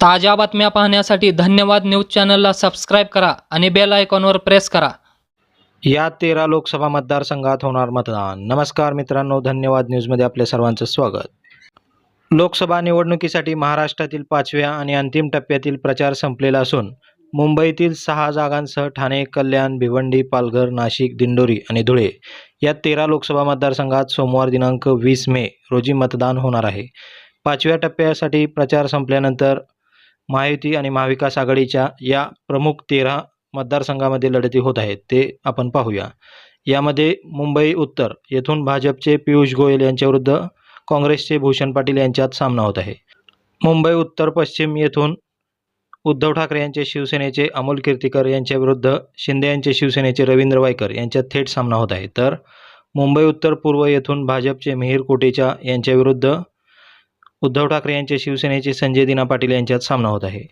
ताज्या बातम्या पाहण्यासाठी धन्यवाद न्यूज चॅनलला सबस्क्राईब करा आणि बेल आयकॉनवर प्रेस करा. या तेरा लोकसभा मतदारसंघात होणार मतदान. नमस्कार मित्रांनो धन्यवाद न्यूजमध्ये आपल्या सर्वांचं स्वागत. लोकसभा निवडणुकीसाठी महाराष्ट्रातील पाचव्या आणि अंतिम टप्प्यातील प्रचार संपलेला असून मुंबईतील सहा जागांसह ठाणे कल्याण भिवंडी पालघर नाशिक दिंडोरी आणि धुळे या तेरा लोकसभा मतदारसंघात सोमवार दिनांक वीस मे रोजी मतदान होणार आहे. पाचव्या टप्प्यासाठी प्रचार संपल्यानंतर महायुती आणि महाविकास आघाडीच्या या प्रमुख तेरा मतदारसंघामध्ये लढती होत आहेत ते आपण पाहूया. यामध्ये मुंबई उत्तर येथून भाजपचे पियुष गोयल यांच्याविरुद्ध काँग्रेसचे भूषण पाटील यांच्यात सामना होत आहे. मुंबई उत्तर पश्चिम येथून उद्धव ठाकरे यांचे शिवसेनेचे अमोल कीर्तीकर यांच्याविरुद्ध शिंदे यांचे शिवसेनेचे रवींद्र वायकर यांच्यात थेट सामना होत आहे. तर मुंबई उत्तर पूर्व येथून भाजपचे मिहीर कोटेचा यांच्याविरुद्ध उद्धव ठाकरे यांचे शिवसेनेचे संजय दिना पाटील यांच्यात सामना होत आहे.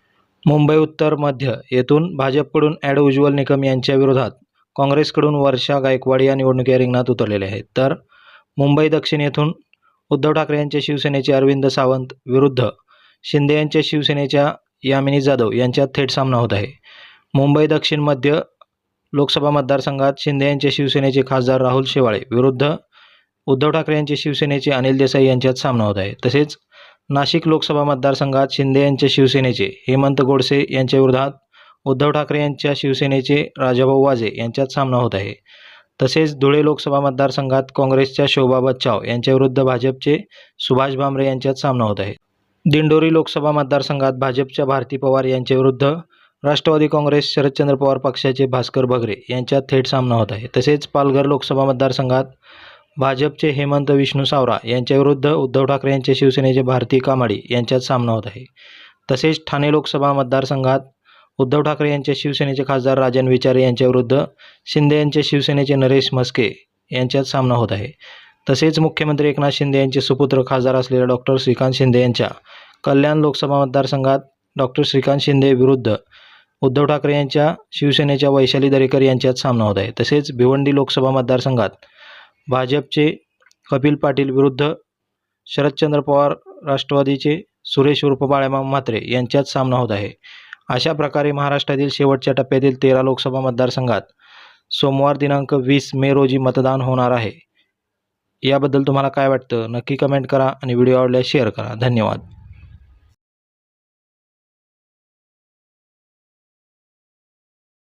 मुंबई उत्तर मध्य येथून भाजपकडून ॲड उज्ज्वल निकम यांच्या विरोधात काँग्रेसकडून वर्षा गायकवाड या निवडणुकी रिंगणात उतरलेले आहेत. तर मुंबई दक्षिण येथून उद्धव ठाकरे यांचे शिवसेनेचे अरविंद सावंत विरुद्ध शिंदे यांच्या शिवसेनेच्या यामिनी जाधव यांच्यात थेट सामना होत आहे. मुंबई दक्षिण मध्य लोकसभा मतदारसंघात शिंदे यांचे शिवसेनेचे खासदार राहुल शेवाळे विरुद्ध उद्धव ठाकरे यांचे शिवसेनेचे अनिल देसाई यांच्यात सामना होत आहे. तसेच नाशिक लोकसभा मतदारसंघात शिंदे यांच्या शिवसेनेचे हेमंत गोडसे यांच्या विरोधात उद्धव ठाकरे यांच्या शिवसेनेचे राजाभाऊ वाजे यांच्यात सामना होत आहे. तसेच धुळे लोकसभा मतदारसंघात काँग्रेसच्या शोभा बच्चाव यांच्याविरुद्ध भाजपचे सुभाष भामरे यांच्यात सामना होत आहे. दिंडोरी लोकसभा मतदारसंघात भाजपच्या भारती पवार यांच्याविरुद्ध राष्ट्रवादी काँग्रेस शरदचंद्र पवार पक्षाचे भास्कर भगरे यांच्यात थेट सामना होत आहे. तसेच पालघर लोकसभा मतदारसंघात भाजपचे हेमंत विष्णू सावरा यांच्याविरुद्ध उद्धव ठाकरे यांचे शिवसेनेचे भारती कामाडी यांच्यात सामना होत आहे. तसेच ठाणे लोकसभा मतदारसंघात उद्धव ठाकरे यांचे शिवसेनेचे खासदार राजन विचारे यांच्याविरुद्ध शिंदे यांचे शिवसेनेचे नरेश म्हस्के यांच्यात सामना होत आहे. तसेच मुख्यमंत्री एकनाथ शिंदे यांचे सुपुत्र खासदार असलेल्या डॉक्टर श्रीकांत शिंदे यांच्या कल्याण लोकसभा मतदारसंघात डॉक्टर श्रीकांत शिंदे विरुद्ध उद्धव ठाकरे यांच्या शिवसेनेच्या वैशाली दरेकर यांच्यात सामना होत आहे. तसेच भिवंडी लोकसभा मतदारसंघात भाजपचे कपिल पाटील विरुद्ध शरदचंद्र पवार राष्ट्रवादीचे सुरेश उर्फ बाळामाम म्हात्रे यांच्यात सामना होत आहे. अशा प्रकारे महाराष्ट्रातील शेवटच्या टप्प्यातील तेरा लोकसभा मतदारसंघात सोमवार दिनांक वीस मे रोजी मतदान होणार आहे. याबद्दल तुम्हाला काय वाटतं? नक्की कमेंट करा आणि व्हिडिओ आवडल्यास शेअर करा. धन्यवाद.